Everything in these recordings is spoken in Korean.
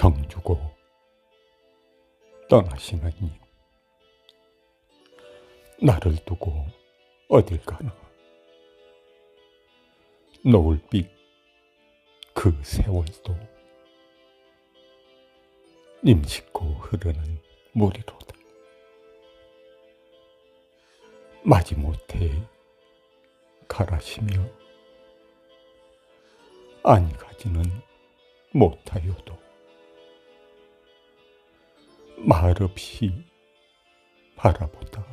정주고 떠나시는 님. 나를 두고 어딜 가나. 노을빛 그 세월도 님 짚고 흐르는 물이로다. 마지못해 가라시며 아니 가지는 못하여도 말없이 바라보다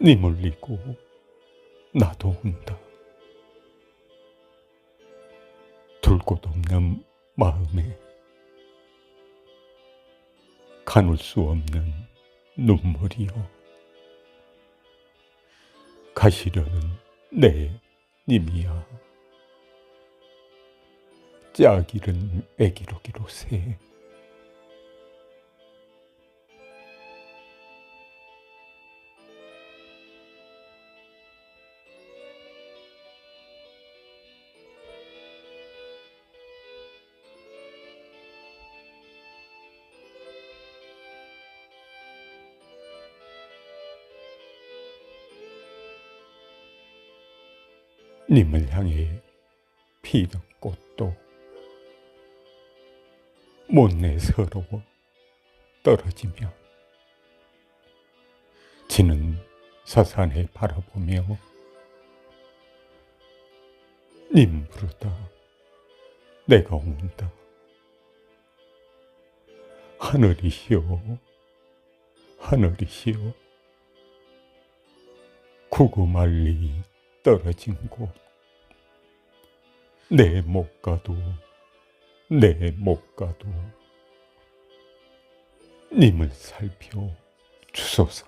님을 잊고 나도 온다. 둘 곳 없는 마음에 가눌 수 없는 눈물이요. 가시려는 내 님이야. 짝이른 애기로 기로 새. 님을 향해 피던 꽃도 못내 서러워 떨어지며 지는 서산에 바라보며 님 부르다 내가 온다. 하늘이시여 하늘이시여 구구말리 떨어진 곳 내 못 가도 내 못 가도 님을 살펴 주소서.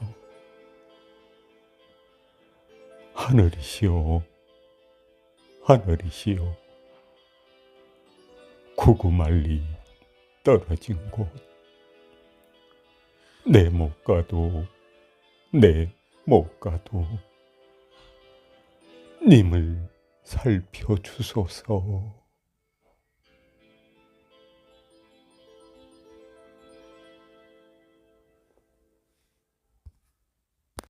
하늘이시여 하늘이시여. 구구말리 떨어진 곳 내 못 가도 내 못 가도 님을 살펴주소서.